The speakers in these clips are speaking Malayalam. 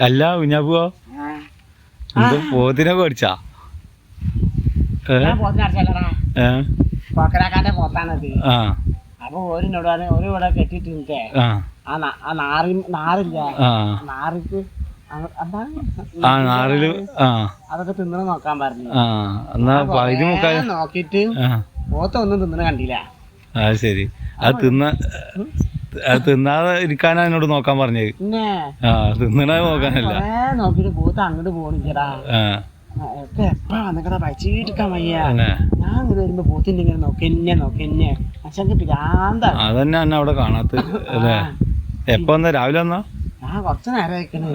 അല്ല കുഞ്ഞാപ്പുവോ ആ. എന്ത് പോത്തിനെ ഏ? പോക്കരാക്കാന്റെ പോത്താണത്. ആ. അപ്പൊ ഒരു ഇവിടെ കെട്ടിട്ട് ആ ആ നാ- ആ നാറി നാറില്ല? ആ. നാറിക്ക് ആ നാറിൽ ആ. അതൊക്കെ തിന്നണ നോക്കാൻ പറഞ്ഞു. ആ എന്നാ പകുതി മുക്കാൽ നോക്കിട്ട് പോത്ത ഒന്നും തിന്നണ കണ്ടില്ല. ആ ശരി. അത് തിന്ന അത് തിന്നാതെ ഇരിക്കാനാ എന്നോട് നോക്കാൻ പറഞ്ഞത് തിന്നണേ ആ തിന്നണ നോക്കാനല്ല നോക്കിട്ട് പോത്ത അങ്ങോട്ട് പോണില്ലടാ. അതന്നെ അവിടെ കാണാത്ത അല്ലേ? എപ്പോ വന്നാ? രാവിലെ വന്നാ? ഞാൻ കുറച്ച് നേരം വെക്കണേ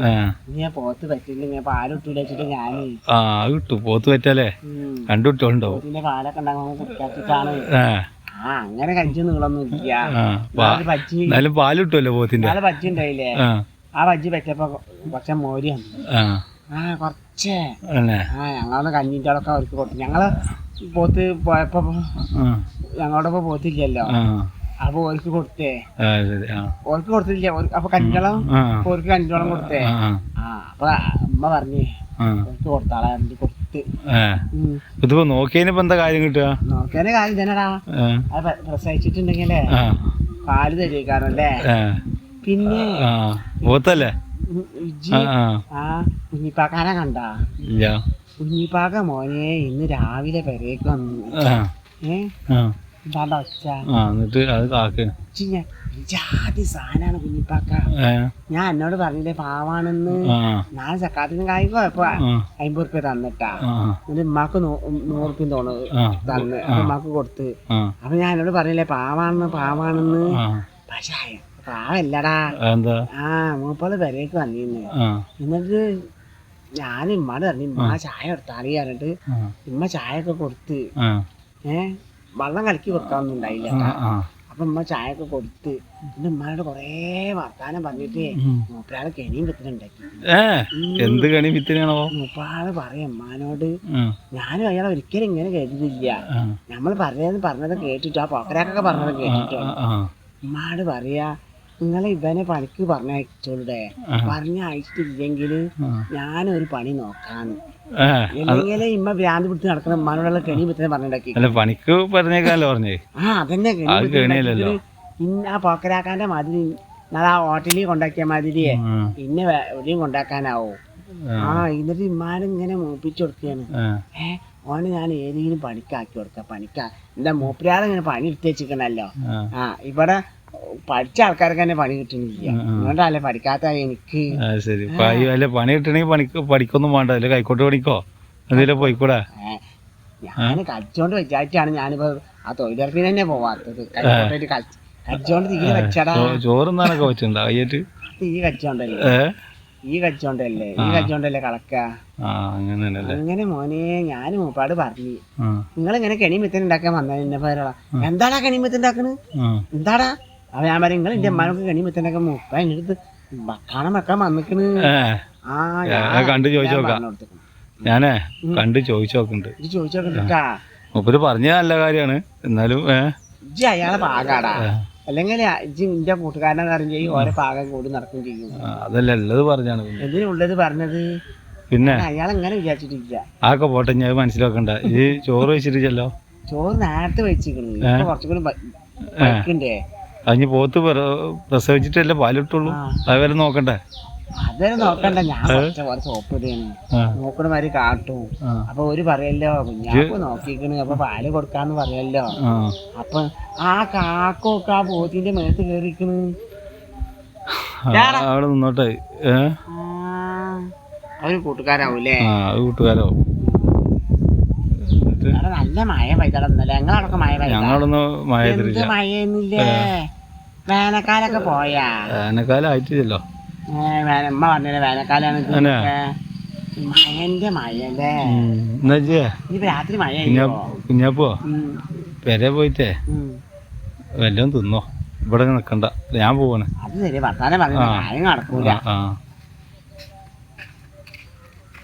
ഞാൻ പോത്ത് പറ്റില്ലെങ്കിൽ പാലിട്ടൂല വെച്ചിട്ട് ഞാൻ ആ കിട്ടും. പോത്ത് പറ്റല്ലേ രണ്ടു കുട്ടികളുണ്ടോ പോത്തിന്റെ പാലൊക്കെ ഉണ്ടാകുമ്പോൾ ആ. അങ്ങനെ കഴിച്ചു നീളൊന്നും ഇല്ല. പാൽ കിട്ടുമല്ലോ പോത്തിന്റെ. പാൽ ബജ്ജി ഉണ്ടായില്ലേ? ആ. ആ പറ്റപ്പോ കുറച്ച് മോരി ആ. കുറച്ചേ. ആ ഞങ്ങളൊന്ന് കഞ്ഞിന്റെ അവർക്ക് കൊടുത്തു. ഞങ്ങൾ പോത്ത് പോയപ്പോ ഞങ്ങളോടൊപ്പം പോത്തില്ലല്ലോ. അപ്പൊ ഓർക്ക് കൊടുത്തേ. ഓർക്ക് കൊടുത്തില്ല അപ്പൊ കഞ്ചോളം ഓർക്ക് കഞ്ചോളം കൊടുത്തേ. അപ്പൊ അമ്മ പറഞ്ഞേ ആ. ഓർക്ക് കൊടുത്താളെ എന്നിട്ട് കൊടുത്ത്. ആ ഇതിപ്പോ നോക്കിയതിനിപ്പോ എന്താ കാര്യം കിട്ടുക? നോക്കിയാലേ കാര്യം തന്നെടാ ആ അത് പ്ര- പ്രസവിച്ചിട്ടുണ്ടെങ്കിലേ ആ. പാൽ തരുകാരല്ലേ പിന്നെ ആ കുഞ്ഞിപ്പാക്കാനെ കണ്ട? കുഞ്ഞിപ്പാക്ക മോനെ ഇന്ന് രാവിലെ പെരേക്ക് വന്നു. ഏ? ആ എന്നിട്ട് അത് ജാതി സാധനാണ് കുഞ്ഞിപ്പാക്ക. ഞാൻ എന്നോട് പറഞ്ഞില്ലേ പാവാണെന്ന്. ഞാൻ ചക്കാത്തിന് കായ്ക്കോ പോയപ്പോ അമ്പത് റുപ്യ തന്നിട്ടാ. എന്നിട്ട് ഉമ്മാക്ക് നൂ- നൂറ് റുപ്യ തോന്നുന്നു ആ. തന്ന്. ഉമ്മാക്ക് കൊടുത്ത്. അപ്പൊ ഞാൻ എന്നോട് പറഞ്ഞില്ലേ പാവാണെന്ന് പാവാണെന്ന്. പക്ഷേ പാവല്ലടാ. ആ മൂപ്പാൾ പെരേക്ക് വന്നിന്ന്. ആ. എന്നിട്ട് ഞാൻ ഉമ്മാട് പറഞ്ഞു ഉമ്മ ചായ എടുത്താളി ഉമ്മ ചായ ഒക്കെ കൊടുത്ത്. ആ. ഏ? വെള്ളം കലക്കി കൊടുക്കാനൊന്നും ഉണ്ടായില്ല. അപ്പൊ ഉമ്മ ചായ ഒക്കെ കൊടുത്ത് പിന്നെ ഉമ്മയോട് കൊറേ വർത്താനം പറഞ്ഞിട്ട്. മൂപ്പരാൾ കെണിയും വിത്തിനുണ്ടാക്കി എന്ത് കെണി വിത്തിനാണോ? മൂപ്പാൾ പറയാം ഉമ്മാനോട് ഞാനും അയാളെ ഒരിക്കലും ഇങ്ങനെ ആ. നമ്മൾ പറയാന്ന് പറഞ്ഞത് കേട്ടിട്ട് ആ പോക്കരാക്കൊക്കെ പറഞ്ഞത് കേട്ടിട്ട് ഉമ്മാട് പറയാ നിങ്ങളെ ഇവനെ പണിക്ക് പറഞ്ഞയച്ചോളൂടെ. പറഞ്ഞയച്ചിട്ടില്ലെങ്കിൽ ഞാനൊരു പണി നോക്കാന്ന്. ഏ അല്ലെങ്കിൽ ഇമ്മ ഭ്രാന്ത് പിടിച്ച് കെണി പറഞ്ഞുണ്ടാക്കി. അല്ല പണിക്ക് പറഞ്ഞേക്കാനല്ലോ പറഞ്ഞേ? ആ അതന്നെ ഇന്ന ആ പോക്കരാക്കാന്റെ മാതിരി ആ ഹോട്ടലിൽ കൊണ്ടാക്കിയ മാതിരിയെ. ഇന്നെ എവിടെയും കൊണ്ടാക്കാനാവോ. ആ. എന്നിട്ട് ഇമ്മാനിങ്ങനെ മൂപ്പിച്ചു കൊടുക്കുകയാണ് ഏഹ് ഓന് ഞാൻ ഏതെങ്കിലും പണിക്കാക്കി കൊടുക്കാം പണിക്കാ. എന്താ മൂപ്പരാളിങ്ങനെ പണി എടുത്തേച്ചിക്കണല്ലോ ആ ഇവിടെ പഠിച്ച ആൾക്കാർക്ക് തന്നെ പണി കിട്ടണില്ല അതുകൊണ്ടല്ലേ പഠിക്കാത്ത എനിക്ക്. ശരി. പണി കിട്ടണെങ്കിൽ പണിക്ക് പഠിക്കൊന്നും വേണ്ട. അല്ലെ കൈക്കോട്ട് പണിക്കോ? എന്തെങ്കിലും പോയിക്കൂടാ? ഞാൻ കളിച്ചോണ്ട് വിചാരിച്ചാണ് ഞാനിപ്പോ ആ തൊഴിലുറപ്പിന് തന്നെ പോവാത്തത്. കളിച്ചോണ്ട് തീ വെച്ചടാ. ചോറുന്നാനൊക്കെ തീ കച്ചോണ്ടല്ലേ ഈ കച്ചോണ്ടല്ലേ ഈ കച്ചോണ്ടല്ലേ കളക്ക. അങ്ങനെ മോനെ ഞാൻ മൂപ്പാട് പറഞ്ഞു. നിങ്ങൾ ഇങ്ങനെ കെണിമിത്തൻ ഉണ്ടാക്കാൻ വന്നതിന്റെ എന്നെ പേരാ എന്താടാ കെണിമിത്തൻ ഉണ്ടാക്കണ്? എന്താടാ? അപ്പൊ ഞാൻ പറയും നിങ്ങൾ എന്റെ അമ്മാനൊക്കെ കണി ഉണ്ടാക്കാൻ മൂപ്പ എന്റെ അടുത്ത് കാണാൻ വെക്കാൻ വന്നിക്കണ്. ആ കണ്ട് ചോദിച്ചു നോക്കാം. ഞാനേ കണ്ട് ചോദിച്ചു നോക്കുന്നുണ്ട്. ചോദിച്ചു നോക്കണ്ടാ മൂപ്പര് പറഞ്ഞ നല്ല കാര്യമാണ്. എന്നാലും ഇജ്ജ് അയാളെ പാകാടാ. അല്ലെങ്കിൽ ഇജ്ജ് നിന്റെ കൂട്ടുകാരനെ അറിയും ചെയ്യും ഓരോ പാകം കൂടി നടക്കും ചെയ്യും. അതല്ല ഉള്ളത് പറഞ്ഞാണ് എന്തിനുള്ളത് പറഞ്ഞത്? പിന്നെ? അയാൾ എങ്ങനെ വിചാരിച്ചിട്ടില്ല. ആക്കെ പോട്ടെ ഞാൻ മനസ്സിലാക്കണ്ട. ഈ ചോറ് വെച്ചിട്ട് ചെല്ലോ ചോറ് നേരത്തെ വെച്ചിരിക്കണു. കുറച്ചുകൂടി കുറച്ചും കൂടി വയ്ക്കണ്ടേ? അതിന് പോത്ത് പ്ര- പ്രസവിച്ചിട്ടല്ലേ പാലിട്ടുള്ളൂ. അതുവരെ നോക്കണ്ടേ? അതൊരു നോക്കണ്ട. ഞാൻ കുറച്ച് ഇടുകയാണ് ആ. നോക്കണ മാതിരി കാട്ടും. അപ്പൊ ഒരു പറയല്ലോ കുഞ്ഞാപ്പ് നോക്കിക്കണ്. അപ്പൊ പാൽ കൊടുക്കാന്ന് പറയല്ലോ. അപ്പൊ ആ കാക്കൊക്കെ ആ പോത്തിന്റെ മേത്ത് കേറിക്കണ്. അവിടെ നിന്നോട്ടെ. അവർ കൂട്ടുകാരാവൂലേ? ആ അത് കൂട്ടുകാരോ നല്ല മഴ പൈതടന്നല്ലേ ഞങ്ങളടക്കം മഴ ഞങ്ങളൊന്നും മഴയത്തില്ല മഴയൊന്നുമില്ലേ വേനൽക്കാലൊക്കെ പോയാ? വേനൽക്കാലം ആയിട്ടില്ലല്ലോ അമ്മ പറഞ്ഞില്ലേ വേനൽക്കാലാണ്. മഴന്റെ മഴയല്ലേ? ഇനിയിപ്പോ രാത്രി മഴ കുഞ്ഞാ കുഞ്ഞാപ്പോ പെരെ പോയിട്ടേ. വല്ലതും തിന്നോ. ഇവിടെ നിക്കണ്ട. ഞാൻ പോവാണ്. അത് ശരി വർത്താനം പറഞ്ഞു നടക്കൂല.